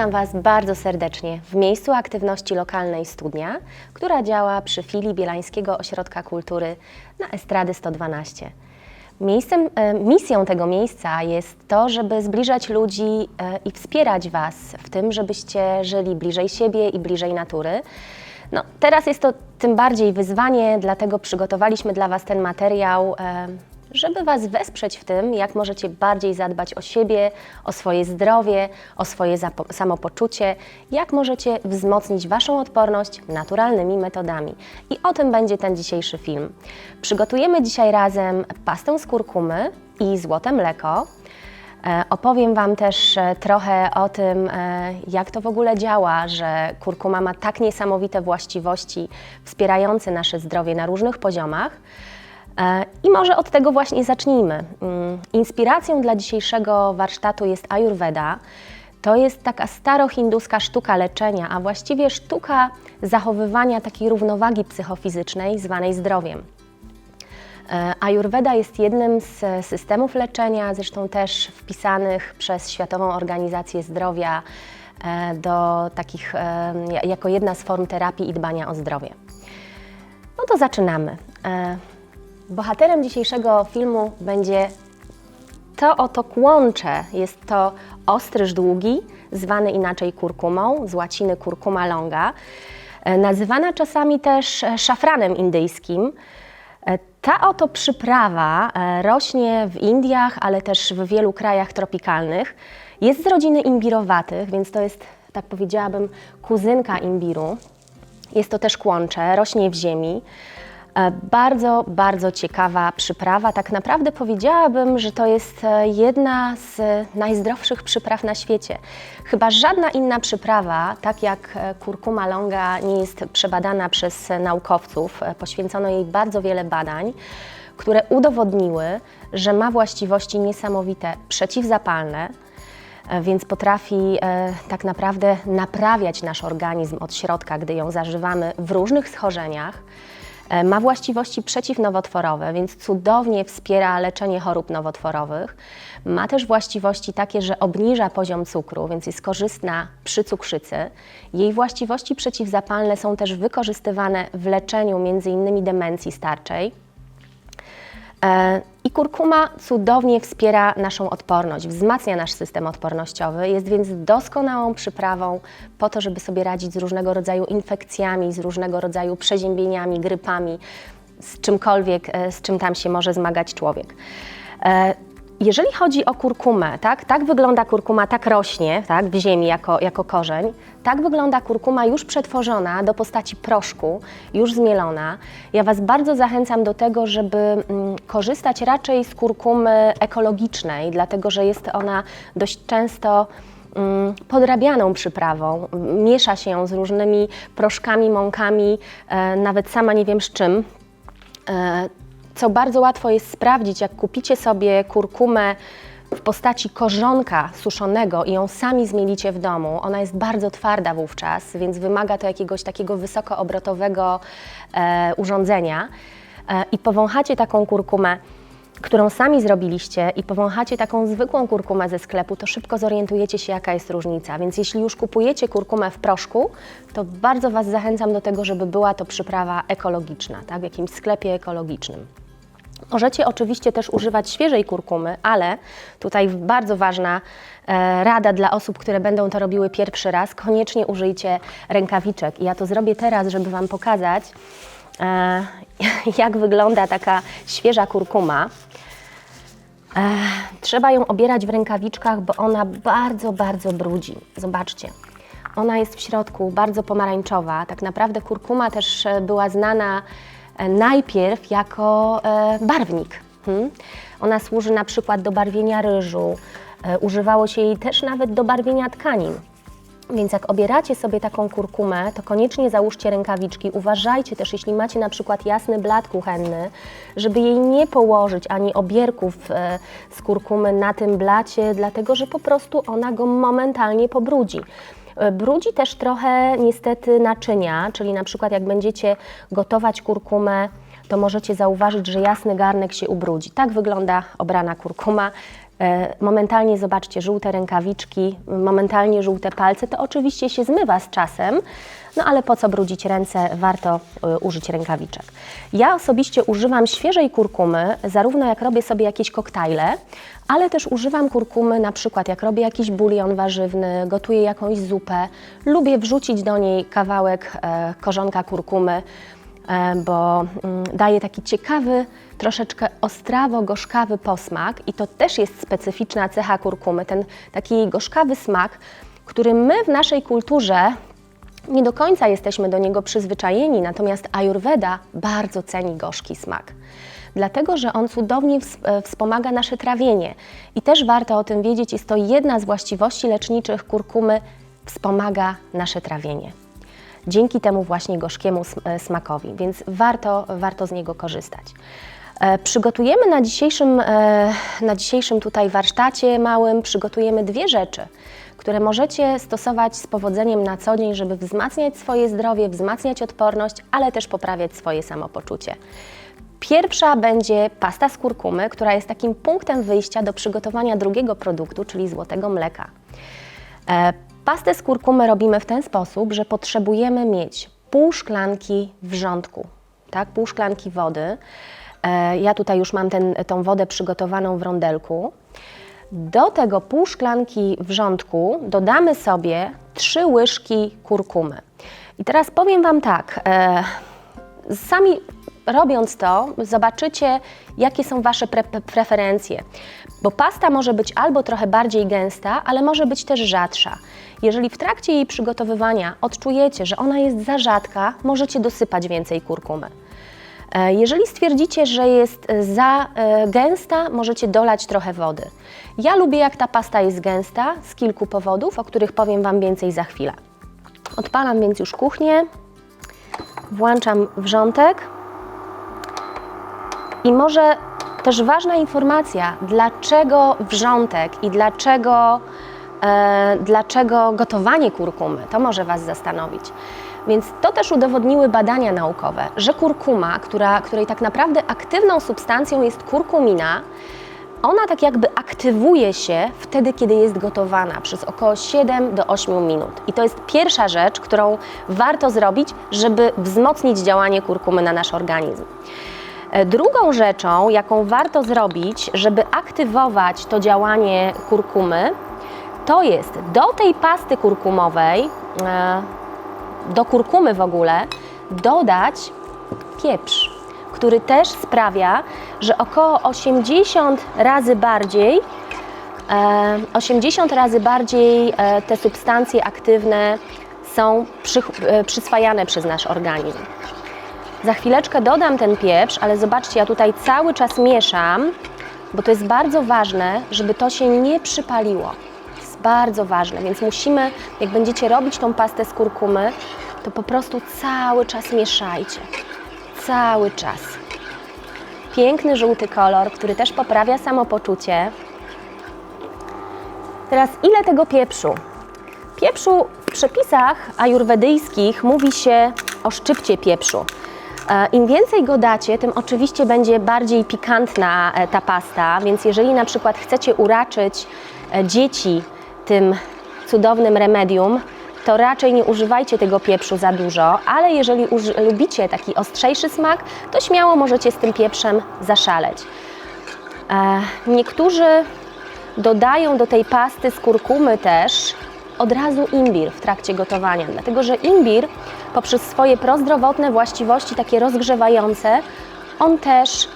Witam Was bardzo serdecznie w miejscu aktywności lokalnej Studnia, która działa przy filii Bielańskiego Ośrodka Kultury na Estrady 112. Miejscem, e, misją tego miejsca jest to, żeby zbliżać ludzi e, i wspierać Was w tym, żebyście żyli bliżej siebie i bliżej natury. No, teraz jest to tym bardziej wyzwanie, dlatego przygotowaliśmy dla Was ten materiał, e, żeby Was wesprzeć w tym, jak możecie bardziej zadbać o siebie, o swoje zdrowie, o swoje samopoczucie, jak możecie wzmocnić Waszą odporność naturalnymi metodami. I o tym będzie ten dzisiejszy film. Przygotujemy dzisiaj razem pastę z kurkumy i złote mleko. E, Opowiem Wam też e, trochę o tym, e, jak to w ogóle działa, że kurkuma ma tak niesamowite właściwości wspierające nasze zdrowie na różnych poziomach. E, I może od tego właśnie zacznijmy. Mm, Inspiracją dla dzisiejszego warsztatu jest Ayurveda. To jest taka starohinduska sztuka leczenia, a właściwie sztuka zachowywania takiej równowagi psychofizycznej zwanej zdrowiem. E, Ayurveda jest jednym z systemów leczenia, zresztą też wpisanych przez Światową Organizację Zdrowia e, do takich, ja- jako jedna z form terapii i dbania o zdrowie. No to zaczynamy. Bohaterem dzisiejszego filmu będzie to oto kłącze. Jest to ostryż długi, zwany inaczej kurkumą, z łaciny kurkuma longa, e, nazywana czasami też e, szafranem indyjskim. E, Ta oto przyprawa rośnie w Indiach, ale też w wielu krajach tropikalnych. Jest z rodziny imbirowatych, więc to jest, tak powiedziałabym, kuzynka imbiru. Jest to też kłącze, rośnie w ziemi. E, Bardzo, bardzo ciekawa przyprawa. Tak naprawdę powiedziałabym, że to jest e, jedna z najzdrowszych przypraw na świecie. Chyba żadna inna przyprawa, tak jak e, kurkuma longa, nie jest przebadana przez naukowców. Poświęcono jej bardzo wiele badań, które udowodniły, że ma właściwości niesamowite przeciwzapalne, więc potrafi e, tak naprawdę naprawiać nasz organizm od środka, gdy ją zażywamy w różnych schorzeniach. E, ma właściwości przeciwnowotworowe, więc cudownie wspiera leczenie chorób nowotworowych. Ma też właściwości takie, że obniża poziom cukru, więc jest korzystna przy cukrzycy. Jej właściwości przeciwzapalne są też wykorzystywane w leczeniu m.in. demencji starczej. E, I kurkuma cudownie wspiera naszą odporność, wzmacnia nasz system odpornościowy, jest więc doskonałą przyprawą po to, żeby sobie radzić z różnego rodzaju infekcjami, z różnego rodzaju przeziębieniami, grypami, z czymkolwiek, e, z czym tam się może zmagać człowiek. E, Jeżeli chodzi o kurkumę, tak, tak wygląda kurkuma, tak rośnie tak, w ziemi jako, jako korzeń, tak wygląda kurkuma już przetworzona do postaci proszku, już zmielona. Ja Was bardzo zachęcam do tego, żeby mm, korzystać raczej z kurkumy ekologicznej, dlatego że jest ona dość często mm, podrabianą przyprawą. Miesza się ją z różnymi proszkami, mąkami, e, nawet sama nie wiem z czym. Co bardzo łatwo jest sprawdzić, jak kupicie sobie kurkumę w postaci korzonka suszonego i ją sami zmielicie w domu. Ona jest bardzo twarda wówczas, więc wymaga to jakiegoś takiego wysokoobrotowego e, urządzenia. E, I powąchacie taką kurkumę, którą sami zrobiliście i powąchacie taką zwykłą kurkumę ze sklepu, to szybko zorientujecie się, jaka jest różnica. Więc jeśli już kupujecie kurkumę w proszku, to bardzo Was zachęcam do tego, żeby była to przyprawa ekologiczna, tak, w jakimś sklepie ekologicznym. Możecie oczywiście też używać świeżej kurkumy, ale tutaj bardzo ważna e, rada dla osób, które będą to robiły pierwszy raz, koniecznie użyjcie rękawiczek. I ja to zrobię teraz, żeby Wam pokazać, e, jak wygląda taka świeża kurkuma. E, trzeba ją obierać w rękawiczkach, bo ona bardzo, bardzo brudzi. Zobaczcie. Ona jest w środku bardzo pomarańczowa. Tak naprawdę kurkuma też e, była znana e, najpierw jako e, barwnik. Hmm? Ona służy na przykład do barwienia ryżu. Używało się jej też nawet do barwienia tkanin. Więc jak obieracie sobie taką kurkumę, to koniecznie załóżcie rękawiczki. Uważajcie też, jeśli macie na przykład jasny blat kuchenny, żeby jej nie położyć ani obierków e, z kurkumy na tym blacie, dlatego że po prostu ona go momentalnie pobrudzi. E, Brudzi też trochę niestety naczynia, czyli na przykład jak będziecie gotować kurkumę, to możecie zauważyć, że jasny garnek się ubrudzi. Tak wygląda obrana kurkuma. E, Momentalnie zobaczcie żółte rękawiczki, momentalnie żółte palce. To oczywiście się zmywa z czasem, no ale po co brudzić ręce, warto e, użyć rękawiczek. Ja osobiście używam świeżej kurkumy, zarówno jak robię sobie jakieś koktajle, ale też używam kurkumy na przykład jak robię jakiś bulion warzywny, gotuję jakąś zupę. Lubię wrzucić do niej kawałek e, korzonka kurkumy, bo mm, daje taki ciekawy, troszeczkę ostrawo-gorzkawy posmak i to też jest specyficzna cecha kurkumy, ten taki gorzkawy smak, który my w naszej kulturze nie do końca jesteśmy do niego przyzwyczajeni, natomiast Ayurveda bardzo ceni gorzki smak. Dlatego, że on cudownie e, wspomaga nasze trawienie. I też warto o tym wiedzieć, jest to jedna z właściwości leczniczych kurkumy, wspomaga nasze trawienie. Dzięki temu właśnie gorzkiemu e, smakowi, więc warto, warto z niego korzystać. E, Przygotujemy na dzisiejszym, e, na dzisiejszym tutaj warsztacie małym, przygotujemy dwie rzeczy, które możecie stosować z powodzeniem na co dzień, żeby wzmacniać swoje zdrowie, wzmacniać odporność, ale też poprawiać swoje samopoczucie. Pierwsza będzie pasta z kurkumy, która jest takim punktem wyjścia do przygotowania drugiego produktu, czyli złotego mleka. Pastę z kurkumy robimy w ten sposób, że potrzebujemy mieć pół szklanki wrzątku, tak, pół szklanki wody. E, Ja tutaj już mam ten, tą wodę przygotowaną w rondelku. Do tego pół szklanki wrzątku dodamy sobie trzy łyżki kurkumy. I teraz powiem Wam tak, e, sami robiąc to, zobaczycie, jakie są Wasze pre preferencje. Bo pasta może być albo trochę bardziej gęsta, ale może być też rzadsza. Jeżeli w trakcie jej przygotowywania odczujecie, że ona jest za rzadka, możecie dosypać więcej kurkumy. E, Jeżeli stwierdzicie, że jest e, za e, gęsta, możecie dolać trochę wody. Ja lubię, jak ta pasta jest gęsta z kilku powodów, o których powiem Wam więcej za chwilę. Odpalam więc już kuchnię, włączam wrzątek i może też ważna informacja, dlaczego wrzątek i dlaczego, dlaczego gotowanie kurkumy, to może Was zastanowić. Więc to też udowodniły badania naukowe, że kurkuma, która, której tak naprawdę aktywną substancją jest kurkumina, ona tak jakby aktywuje się wtedy, kiedy jest gotowana przez około 7 do 8 minut. I to jest pierwsza rzecz, którą warto zrobić, żeby wzmocnić działanie kurkumy na nasz organizm. E, Drugą rzeczą, jaką warto zrobić, żeby aktywować to działanie kurkumy, to jest do tej pasty kurkumowej, e, do kurkumy w ogóle, dodać pieprz, który też sprawia, że około 80 razy bardziej, e, 80 razy bardziej e, te substancje aktywne są przy, e, przyswajane przez nasz organizm. Za chwileczkę dodam ten pieprz, ale zobaczcie, ja tutaj cały czas mieszam, bo to jest bardzo ważne, żeby to się nie przypaliło. Bardzo ważne, więc musimy, jak będziecie robić tą pastę z kurkumy, to po prostu cały czas mieszajcie. Cały czas. Piękny żółty kolor, który też poprawia samopoczucie. Teraz ile tego pieprzu? Pieprzu w przepisach ajurwedyjskich mówi się o szczypcie pieprzu. E, Im więcej go dacie, tym oczywiście będzie bardziej pikantna e, ta pasta, więc jeżeli na przykład chcecie uraczyć e, dzieci tym cudownym remedium, to raczej nie używajcie tego pieprzu za dużo, ale jeżeli lubicie taki ostrzejszy smak, to śmiało możecie z tym pieprzem zaszaleć. E, Niektórzy dodają do tej pasty z kurkumy też od razu imbir w trakcie gotowania, dlatego że imbir poprzez swoje prozdrowotne właściwości, takie rozgrzewające, on też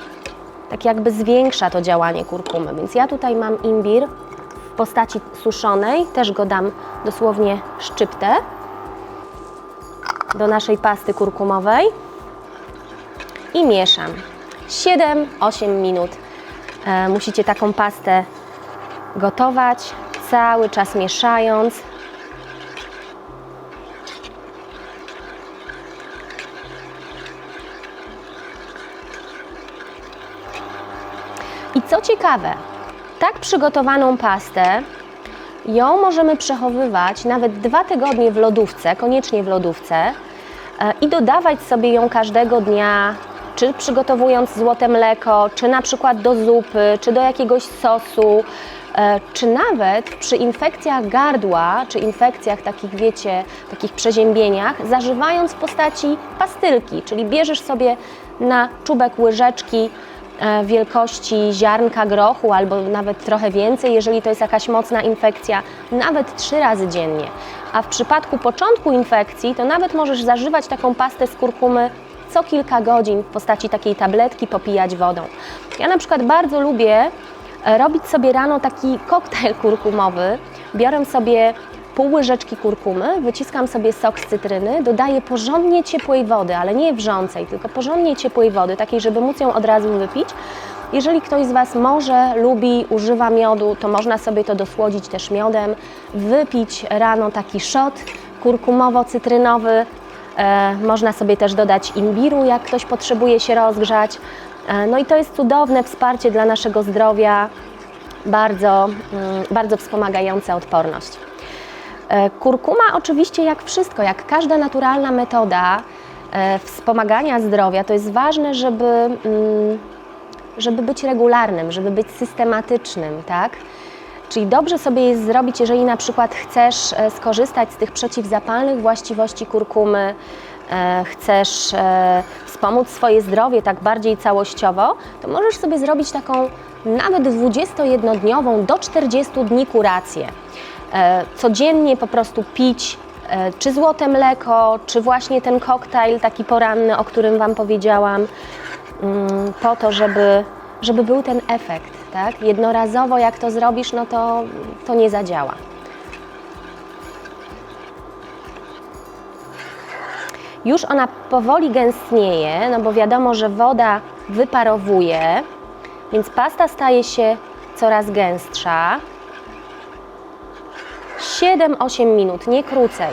tak jakby zwiększa to działanie kurkumy. Więc ja tutaj mam imbir postaci suszonej, też go dam dosłownie szczyptę do naszej pasty kurkumowej i mieszam. 7-8 minut e, musicie taką pastę gotować, cały czas mieszając. I co ciekawe, tak przygotowaną pastę, ją możemy przechowywać nawet dwa tygodnie w lodówce, koniecznie w lodówce, e, i dodawać sobie ją każdego dnia czy przygotowując złote mleko, czy na przykład do zupy, czy do jakiegoś sosu, e, czy nawet przy infekcjach gardła, czy infekcjach takich, wiecie, takich przeziębieniach, zażywając w postaci pastylki, czyli bierzesz sobie na czubek łyżeczki wielkości ziarnka grochu albo nawet trochę więcej, jeżeli to jest jakaś mocna infekcja, nawet trzy razy dziennie. A w przypadku początku infekcji, to nawet możesz zażywać taką pastę z kurkumy co kilka godzin w postaci takiej tabletki, popijać wodą. Ja na przykład bardzo lubię e, robić sobie rano taki koktajl kurkumowy. Biorę sobie pół łyżeczki kurkumy, wyciskam sobie sok z cytryny, dodaję porządnie ciepłej wody, ale nie wrzącej, tylko porządnie ciepłej wody, takiej, żeby móc ją od razu wypić. Jeżeli ktoś z Was może, lubi, używa miodu, to można sobie to dosłodzić też miodem, wypić rano taki szot kurkumowo-cytrynowy. E, można sobie też dodać imbiru, jak ktoś potrzebuje się rozgrzać. E, no i to jest cudowne wsparcie dla naszego zdrowia, bardzo, mm, bardzo wspomagające odporność. E, Kurkuma oczywiście jak wszystko, jak każda naturalna metoda e, wspomagania zdrowia, to jest ważne, żeby, mm, żeby być regularnym, żeby być systematycznym, tak? Czyli dobrze sobie jest zrobić, jeżeli na przykład chcesz e, skorzystać z tych przeciwzapalnych właściwości kurkumy, chcesz wspomóc swoje zdrowie tak bardziej całościowo, to możesz sobie zrobić taką nawet 21-dniową do 40 dni kurację. E, Codziennie po prostu pić e, czy złote mleko, czy właśnie ten koktajl taki poranny, o którym Wam powiedziałam, mm, po to, żeby, żeby był ten efekt. Tak? Jednorazowo jak to zrobisz, no to, to nie zadziała. Już ona powoli gęstnieje, no bo wiadomo, że woda wyparowuje, więc pasta staje się coraz gęstsza. 7-8 minut, nie krócej.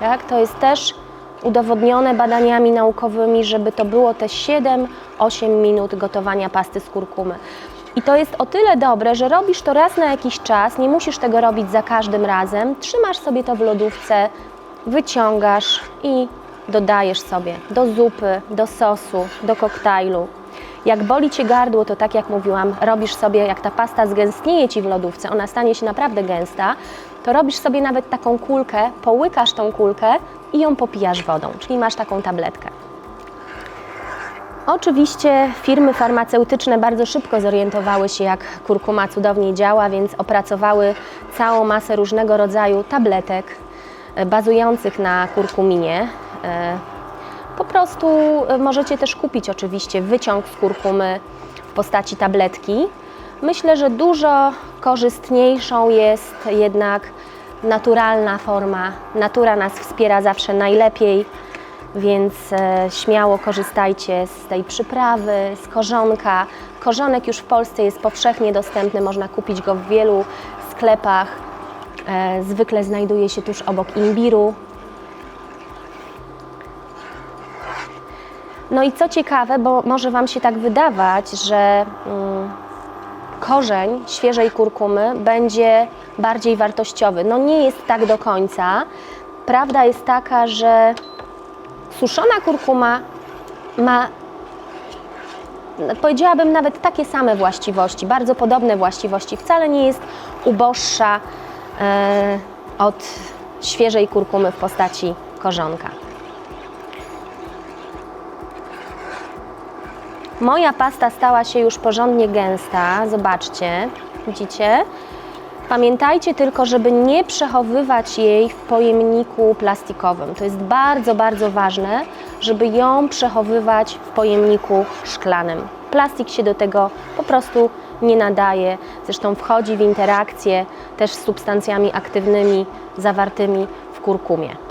Tak? To jest też udowodnione badaniami naukowymi, żeby to było te 7-8 minut gotowania pasty z kurkumy. I to jest o tyle dobre, że robisz to raz na jakiś czas, nie musisz tego robić za każdym razem. Trzymasz sobie to w lodówce, wyciągasz i dodajesz sobie do zupy, do sosu, do koktajlu. Jak boli Cię gardło, to tak jak mówiłam, robisz sobie, jak ta pasta zgęstnieje Ci w lodówce, ona stanie się naprawdę gęsta, to robisz sobie nawet taką kulkę, połykasz tą kulkę i ją popijasz wodą, czyli masz taką tabletkę. Oczywiście firmy farmaceutyczne bardzo szybko zorientowały się, jak kurkuma cudownie działa, więc opracowały całą masę różnego rodzaju tabletek e, bazujących na kurkuminie. Po prostu e, możecie też kupić oczywiście wyciąg z kurkumy w postaci tabletki. Myślę, że dużo korzystniejszą jest jednak naturalna forma. Natura nas wspiera zawsze najlepiej, więc e, śmiało korzystajcie z tej przyprawy, z korzonka. Korzonek już w Polsce jest powszechnie dostępny, można kupić go w wielu sklepach. E, zwykle znajduje się tuż obok imbiru. No i co ciekawe, bo może Wam się tak wydawać, że mm, korzeń świeżej kurkumy będzie bardziej wartościowy. No nie jest tak do końca. Prawda jest taka, że suszona kurkuma ma powiedziałabym nawet takie same właściwości, bardzo podobne właściwości. Wcale nie jest uboższa e, od świeżej kurkumy w postaci korzonka. Moja pasta stała się już porządnie gęsta, zobaczcie, widzicie? Pamiętajcie tylko, żeby nie przechowywać jej w pojemniku plastikowym. To jest bardzo, bardzo ważne, żeby ją przechowywać w pojemniku szklanym. Plastik się do tego po prostu nie nadaje. Zresztą wchodzi w interakcję też z substancjami aktywnymi zawartymi w kurkumie.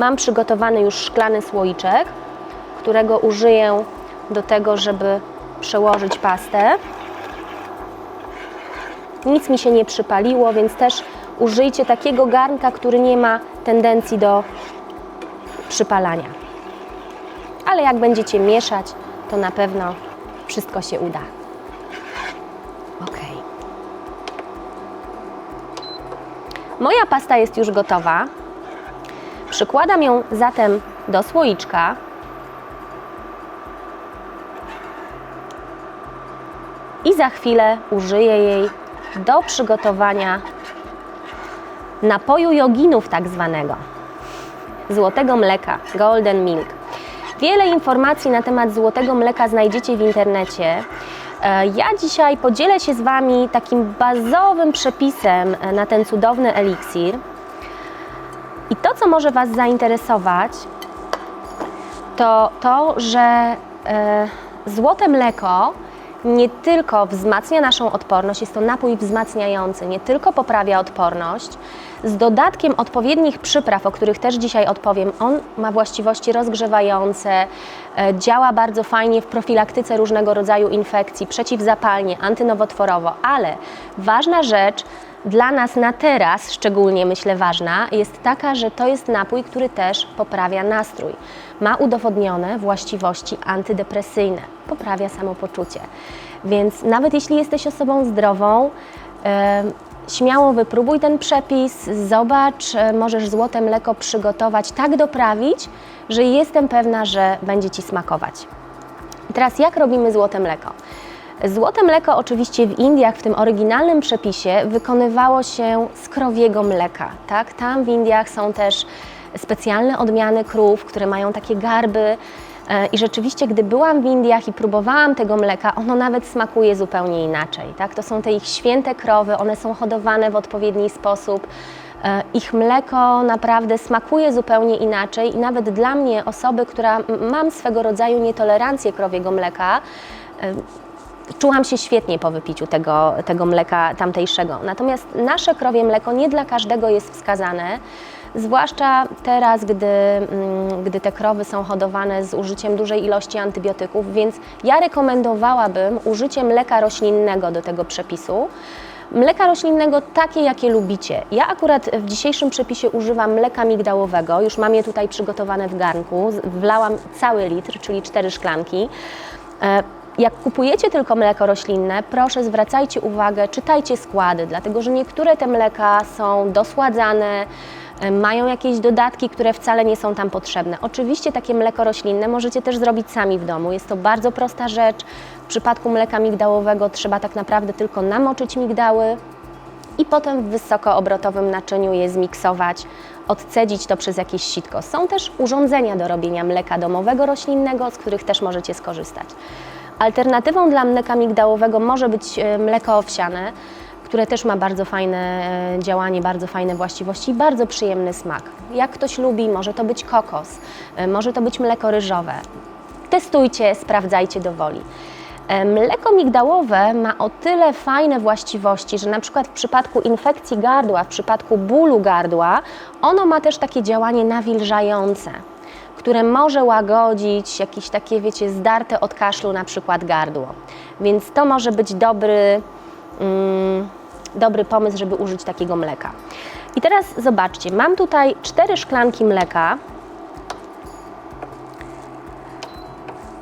Mam przygotowany już szklany słoiczek, którego użyję do tego, żeby przełożyć pastę. Nic mi się nie przypaliło, więc też użyjcie takiego garnka, który nie ma tendencji do przypalania. Ale jak będziecie mieszać, to na pewno wszystko się uda. Ok. Moja pasta jest już gotowa. Przykładam ją zatem do słoiczka. I za chwilę użyję jej do przygotowania napoju joginów tak zwanego. Złotego mleka, golden milk. Wiele informacji na temat złotego mleka znajdziecie w internecie. E, Ja dzisiaj podzielę się z Wami takim bazowym przepisem e, na ten cudowny eliksir. I to, co może Was zainteresować, to to, że e, złote mleko nie tylko wzmacnia naszą odporność, jest to napój wzmacniający, nie tylko poprawia odporność, z dodatkiem odpowiednich przypraw, o których też dzisiaj odpowiem, on ma właściwości rozgrzewające, e, działa bardzo fajnie w profilaktyce różnego rodzaju infekcji, przeciwzapalnie, antynowotworowo, ale ważna rzecz, dla nas na teraz szczególnie myślę ważna, jest taka, że to jest napój, który też poprawia nastrój. Ma udowodnione właściwości antydepresyjne, poprawia samopoczucie. Więc nawet jeśli jesteś osobą zdrową, śmiało wypróbuj ten przepis, zobacz, e, możesz złote mleko przygotować, tak doprawić, że jestem pewna, że będzie Ci smakować. Teraz jak robimy złote mleko? Złote mleko oczywiście w Indiach, w tym oryginalnym przepisie, wykonywało się z krowiego mleka. Tak? Tam w Indiach są też specjalne odmiany krów, które mają takie garby. E, I rzeczywiście, gdy byłam w Indiach i próbowałam tego mleka, ono nawet smakuje zupełnie inaczej. Tak? To są te ich święte krowy, one są hodowane w odpowiedni sposób. E, Ich mleko naprawdę smakuje zupełnie inaczej i nawet dla mnie, osoby, która mam swego rodzaju nietolerancję krowiego mleka, e, czułam się świetnie po wypiciu tego, tego mleka tamtejszego. Natomiast nasze krowie mleko nie dla każdego jest wskazane, zwłaszcza teraz, gdy, mm, gdy te krowy są hodowane z użyciem dużej ilości antybiotyków, więc ja rekomendowałabym użycie mleka roślinnego do tego przepisu. Mleka roślinnego takie, jakie lubicie. Ja akurat w dzisiejszym przepisie używam mleka migdałowego, już mam je tutaj przygotowane w garnku, wlałam cały litr, czyli cztery szklanki. Jak kupujecie tylko mleko roślinne, proszę zwracajcie uwagę, czytajcie składy, dlatego że niektóre te mleka są dosładzane, e, mają jakieś dodatki, które wcale nie są tam potrzebne. Oczywiście takie mleko roślinne możecie też zrobić sami w domu. Jest to bardzo prosta rzecz. W przypadku mleka migdałowego trzeba tak naprawdę tylko namoczyć migdały, i potem w wysokoobrotowym naczyniu je zmiksować, odcedzić to przez jakieś sitko. Są też urządzenia do robienia mleka domowego roślinnego, z których też możecie skorzystać. Alternatywą dla mleka migdałowego może być e, mleko owsiane, które też ma bardzo fajne e, działanie, bardzo fajne właściwości i bardzo przyjemny smak. Jak ktoś lubi, może to być kokos, e, może to być mleko ryżowe. Testujcie, sprawdzajcie do woli. Mleko migdałowe ma o tyle fajne właściwości, że na przykład w przypadku infekcji gardła, w przypadku bólu gardła, ono ma też takie działanie nawilżające, które może łagodzić jakieś takie, wiecie, zdarte od kaszlu na przykład gardło. Więc to może być dobry, mm, dobry pomysł, żeby użyć takiego mleka. I teraz zobaczcie, mam tutaj cztery szklanki mleka,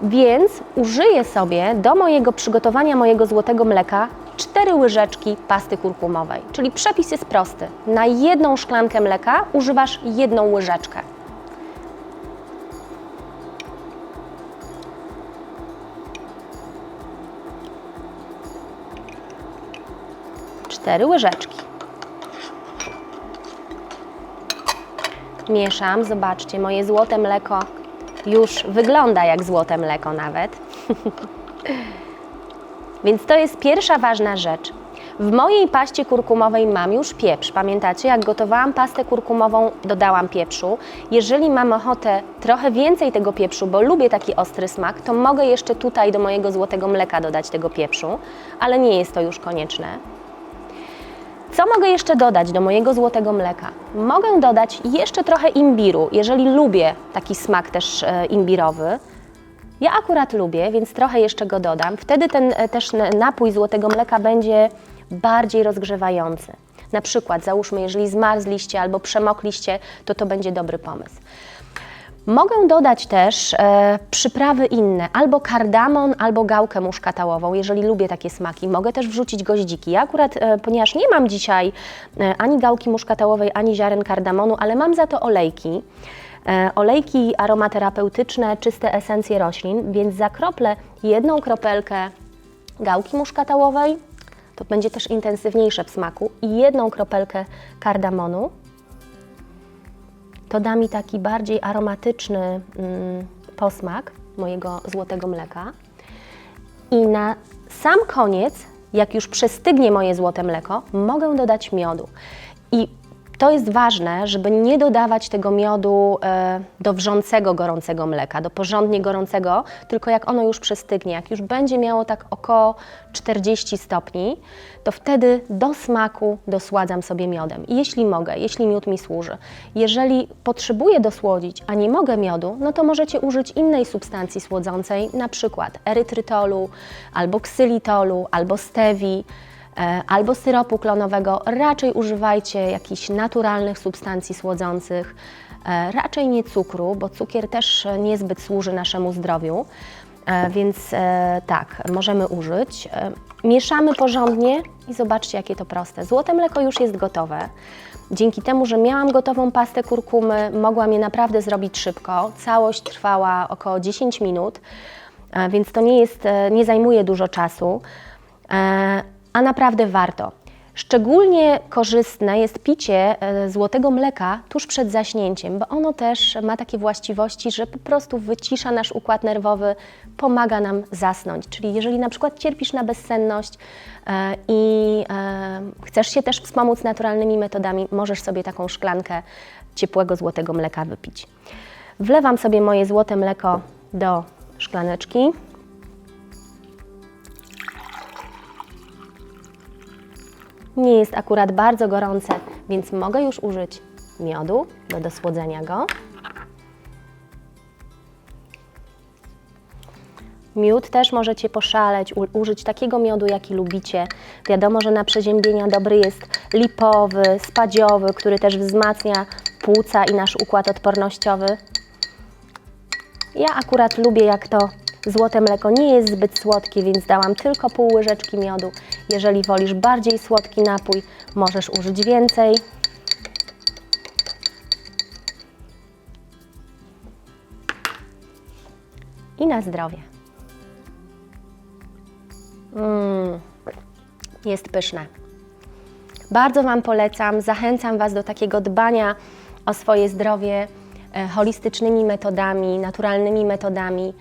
Więc użyję sobie do mojego przygotowania mojego złotego mleka 4 łyżeczki pasty kurkumowej. Czyli przepis jest prosty. Na jedną szklankę mleka używasz jedną łyżeczkę. Cztery łyżeczki. Mieszam, zobaczcie, moje złote mleko już wygląda jak złote mleko nawet. Więc to jest pierwsza ważna rzecz. W mojej paście kurkumowej mam już pieprz. Pamiętacie, jak gotowałam pastę kurkumową, dodałam pieprzu. Jeżeli mam ochotę trochę więcej tego pieprzu, bo lubię taki ostry smak, to mogę jeszcze tutaj do mojego złotego mleka dodać tego pieprzu, ale nie jest to już konieczne. Co mogę jeszcze dodać do mojego złotego mleka? Mogę dodać jeszcze trochę imbiru, jeżeli lubię taki smak też e, imbirowy. Ja akurat lubię, więc trochę jeszcze go dodam. Wtedy ten e, też napój złotego mleka będzie bardziej rozgrzewający. Na przykład, załóżmy, jeżeli zmarzliście albo przemokliście, to to będzie dobry pomysł. Mogę dodać też e, przyprawy inne, albo kardamon, albo gałkę muszkatałową, jeżeli lubię takie smaki. Mogę też wrzucić goździki. Ja akurat, e, ponieważ nie mam dzisiaj e, ani gałki muszkatałowej, ani ziaren kardamonu, ale mam za to olejki. E, olejki aromaterapeutyczne, czyste esencje roślin, więc zakroplę jedną kropelkę gałki muszkatałowej, to będzie też intensywniejsze w smaku, i jedną kropelkę kardamonu. To da mi taki bardziej aromatyczny mm, posmak mojego złotego mleka. I na sam koniec, jak już przestygnie moje złote mleko, mogę dodać miodu. I to jest ważne, żeby nie dodawać tego miodu e, do wrzącego, gorącego mleka, do porządnie gorącego, tylko jak ono już przestygnie, jak już będzie miało tak około 40 stopni, to wtedy do smaku dosładzam sobie miodem. Jeśli mogę, jeśli miód mi służy. Jeżeli potrzebuję dosłodzić, a nie mogę miodu, no to możecie użyć innej substancji słodzącej, na przykład erytrytolu, albo ksylitolu, albo stevii e, albo syropu klonowego, raczej używajcie jakichś naturalnych substancji słodzących, e, raczej nie cukru, bo cukier też e, niezbyt służy naszemu zdrowiu, e, więc e, tak, możemy użyć. E, Mieszamy porządnie i zobaczcie, jakie to proste. Złote mleko już jest gotowe. Dzięki temu, że miałam gotową pastę kurkumy, mogłam je naprawdę zrobić szybko. Całość trwała około 10 minut, e, więc to nie, jest, e, nie zajmuje dużo czasu e, a naprawdę warto. Szczególnie korzystne jest picie e, złotego mleka tuż przed zaśnięciem, bo ono też ma takie właściwości, że po prostu wycisza nasz układ nerwowy, pomaga nam zasnąć. Czyli jeżeli na przykład cierpisz na bezsenność e, i e, chcesz się też wspomóc naturalnymi metodami, możesz sobie taką szklankę ciepłego złotego mleka wypić. Wlewam sobie moje złote mleko do szklaneczki. Nie jest akurat bardzo gorące, więc mogę już użyć miodu do dosłodzenia go. Miód też możecie poszaleć, użyć takiego miodu, jaki lubicie. Wiadomo, że na przeziębienia dobry jest lipowy, spadziowy, który też wzmacnia płuca i nasz układ odpornościowy. Ja akurat lubię, jak to złote mleko nie jest zbyt słodkie, więc dałam tylko pół łyżeczki miodu. Jeżeli wolisz bardziej słodki napój, możesz użyć więcej. I na zdrowie. Mm, jest pyszne. Bardzo Wam polecam, zachęcam Was do takiego dbania o swoje zdrowie e, holistycznymi metodami, naturalnymi metodami.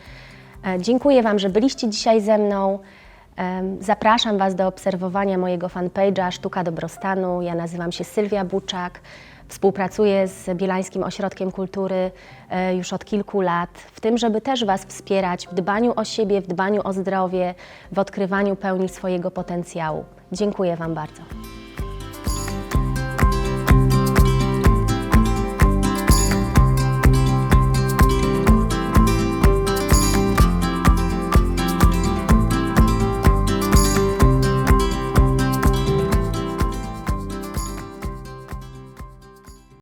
E, Dziękuję Wam, że byliście dzisiaj ze mną. Em, Zapraszam Was do obserwowania mojego fanpage'a Sztuka Dobrostanu. Ja nazywam się Sylwia Buczak. Współpracuję z Bielańskim Ośrodkiem Kultury e, już od kilku lat, w tym, żeby też Was wspierać w dbaniu o siebie, w dbaniu o zdrowie, w odkrywaniu pełni swojego potencjału. Dziękuję Wam bardzo.